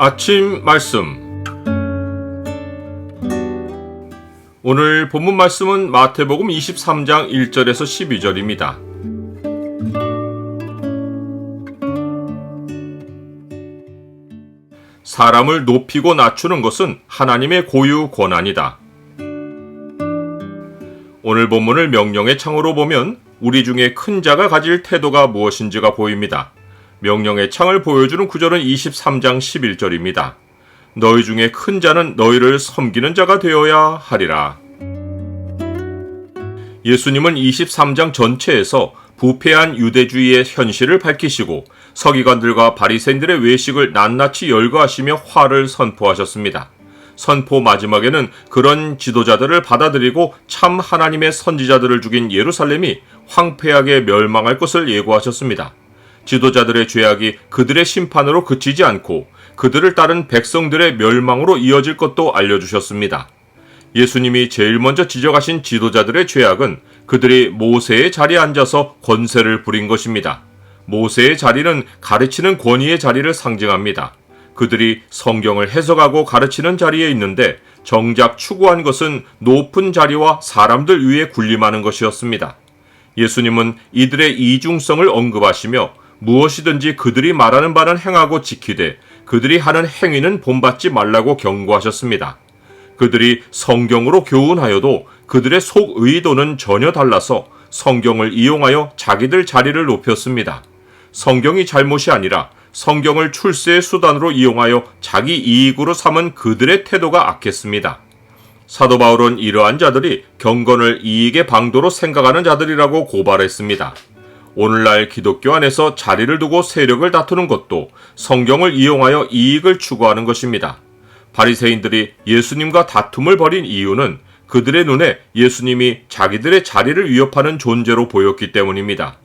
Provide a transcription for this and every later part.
아침 말씀 오늘 본문 말씀은 마태복음 23장 1절에서 12절입니다. 사람을 높이고 낮추는 것은 하나님의 고유 권한이다. 오늘 본문을 명령의 창으로 보면 우리 중에 큰 자가 가질 태도가 무엇인지가 보입니다. 명령의 창을 보여주는 구절은 23장 11절입니다. 너희 중에 큰 자는 너희를 섬기는 자가 되어야 하리라. 예수님은 23장 전체에서 부패한 유대주의의 현실을 밝히시고 서기관들과 바리새인들의 외식을 낱낱이 열거하시며 화를 선포하셨습니다. 선포 마지막에는 그런 지도자들을 받아들이고 참 하나님의 선지자들을 죽인 예루살렘이 황폐하게 멸망할 것을 예고하셨습니다. 지도자들의 죄악이 그들의 심판으로 그치지 않고 그들을 따른 백성들의 멸망으로 이어질 것도 알려주셨습니다. 예수님이 제일 먼저 지적하신 지도자들의 죄악은 그들이 모세의 자리에 앉아서 권세를 부린 것입니다. 모세의 자리는 가르치는 권위의 자리를 상징합니다. 그들이 성경을 해석하고 가르치는 자리에 있는데 정작 추구한 것은 높은 자리와 사람들 위에 군림하는 것이었습니다. 예수님은 이들의 이중성을 언급하시며 무엇이든지 그들이 말하는 바는 행하고 지키되 그들이 하는 행위는 본받지 말라고 경고하셨습니다. 그들이 성경으로 교훈하여도 그들의 속 의도는 전혀 달라서 성경을 이용하여 자기들 자리를 높였습니다. 성경이 잘못이 아니라 성경을 출세의 수단으로 이용하여 자기 이익으로 삼은 그들의 태도가 악했습니다. 사도 바울은 이러한 자들이 경건을 이익의 방도로 생각하는 자들이라고 고발했습니다. 오늘날 기독교 안에서 자리를 두고 세력을 다투는 것도 성경을 이용하여 이익을 추구하는 것입니다. 바리새인들이 예수님과 다툼을 벌인 이유는 그들의 눈에 예수님이 자기들의 자리를 위협하는 존재로 보였기 때문입니다.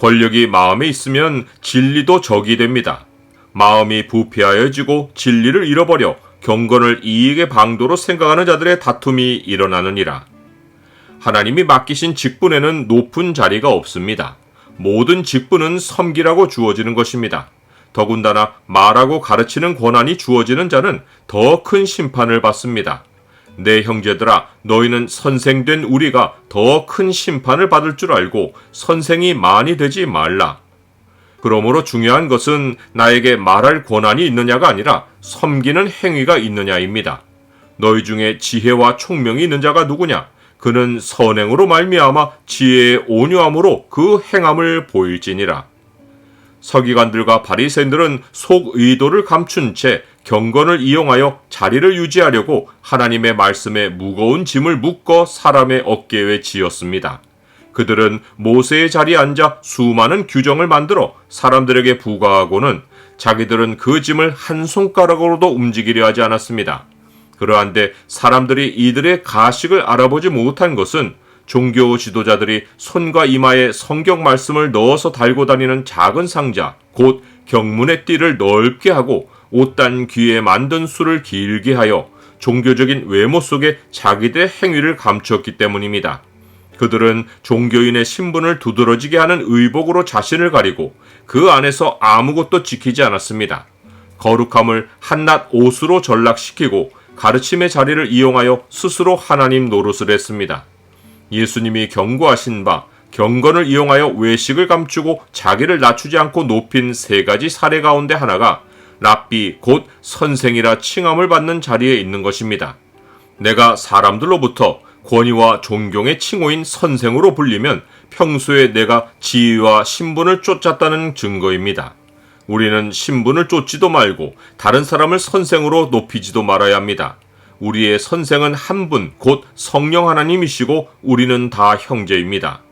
권력이 마음에 있으면 진리도 적이 됩니다. 마음이 부패하여지고 진리를 잃어버려 경건을 이익의 방도로 생각하는 자들의 다툼이 일어나느니라. 하나님이 맡기신 직분에는 높은 자리가 없습니다. 모든 직분은 섬기라고 주어지는 것입니다. 더군다나 말하고 가르치는 권한이 주어지는 자는 더 큰 심판을 받습니다. 내 형제들아, 너희는 선생된 우리가 더 큰 심판을 받을 줄 알고 선생이 많이 되지 말라. 그러므로 중요한 것은 나에게 말할 권한이 있느냐가 아니라 섬기는 행위가 있느냐입니다. 너희 중에 지혜와 총명이 있는 자가 누구냐? 그는 선행으로 말미암아 지혜의 온유함으로 그 행함을 보일지니라. 서기관들과 바리새인들은 속 의도를 감춘 채 경건을 이용하여 자리를 유지하려고 하나님의 말씀에 무거운 짐을 묶어 사람의 어깨에 지었습니다. 그들은 모세의 자리에 앉아 수많은 규정을 만들어 사람들에게 부과하고는 자기들은 그 짐을 한 손가락으로도 움직이려 하지 않았습니다. 그러한데 사람들이 이들의 가식을 알아보지 못한 것은 종교 지도자들이 손과 이마에 성경 말씀을 넣어서 달고 다니는 작은 상자, 곧 경문의 띠를 넓게 하고 옷단 귀에 만든 술을 길게 하여 종교적인 외모 속에 자기들의 행위를 감추었기 때문입니다. 그들은 종교인의 신분을 두드러지게 하는 의복으로 자신을 가리고 그 안에서 아무것도 지키지 않았습니다. 거룩함을 한낱 옷으로 전락시키고 가르침의 자리를 이용하여 스스로 하나님 노릇을 했습니다. 예수님이 경고하신 바 경건을 이용하여 외식을 감추고 자기를 낮추지 않고 높인 세 가지 사례 가운데 하나가 랍비 곧 선생이라 칭함을 받는 자리에 있는 것입니다. 내가 사람들로부터 권위와 존경의 칭호인 선생으로 불리면 평소에 내가 지위와 신분을 쫓았다는 증거입니다. 우리는 신분을 쫓지도 말고 다른 사람을 선생으로 높이지도 말아야 합니다. 우리의 선생은 한 분, 곧 성령 하나님이시고 우리는 다 형제입니다.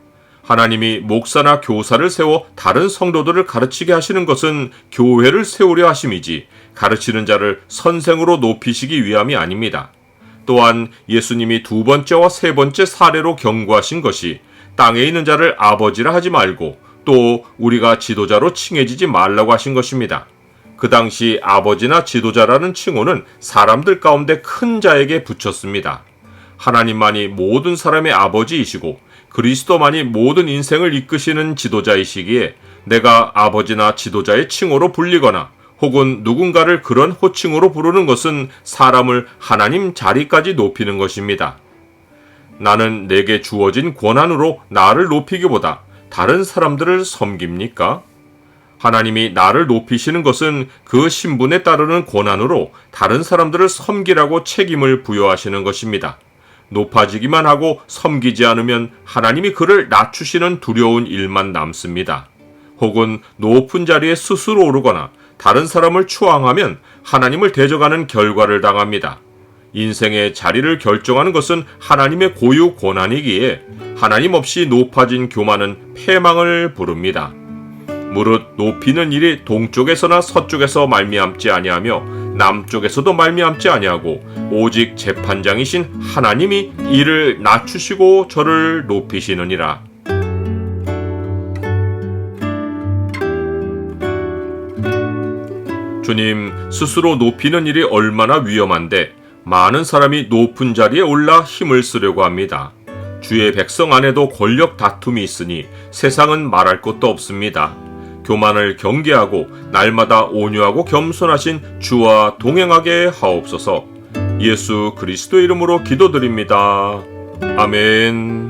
하나님이 목사나 교사를 세워 다른 성도들을 가르치게 하시는 것은 교회를 세우려 하심이지 가르치는 자를 선생으로 높이시기 위함이 아닙니다. 또한 예수님이 두 번째와 세 번째 사례로 경고하신 것이 땅에 있는 자를 아버지라 하지 말고 또 우리가 지도자로 칭해지지 말라고 하신 것입니다. 그 당시 아버지나 지도자라는 칭호는 사람들 가운데 큰 자에게 붙였습니다. 하나님만이 모든 사람의 아버지이시고 그리스도만이 모든 인생을 이끄시는 지도자이시기에 내가 아버지나 지도자의 칭호로 불리거나 혹은 누군가를 그런 호칭으로 부르는 것은 사람을 하나님 자리까지 높이는 것입니다. 나는 내게 주어진 권한으로 나를 높이기보다 다른 사람들을 섬깁니까? 하나님이 나를 높이시는 것은 그 신분에 따르는 권한으로 다른 사람들을 섬기라고 책임을 부여하시는 것입니다. 높아지기만 하고 섬기지 않으면 하나님이 그를 낮추시는 두려운 일만 남습니다. 혹은 높은 자리에 스스로 오르거나 다른 사람을 추앙하면 하나님을 대적하는 결과를 당합니다. 인생의 자리를 결정하는 것은 하나님의 고유 권한이기에 하나님 없이 높아진 교만은 패망을 부릅니다. 무릇 높이는 일이 동쪽에서나 서쪽에서 말미암지 아니하며 남쪽에서도 말미암지 아니하고 오직 재판장이신 하나님이 이를 낮추시고 저를 높이시느니라. 주님 스스로 높이는 일이 얼마나 위험한데 많은 사람이 높은 자리에 올라 힘을 쓰려고 합니다. 주의 백성 안에도 권력 다툼이 있으니 세상은 말할 것도 없습니다. 교만을 경계하고 날마다 온유하고 겸손하신 주와 동행하게 하옵소서. 예수 그리스도 이름으로 기도드립니다. 아멘.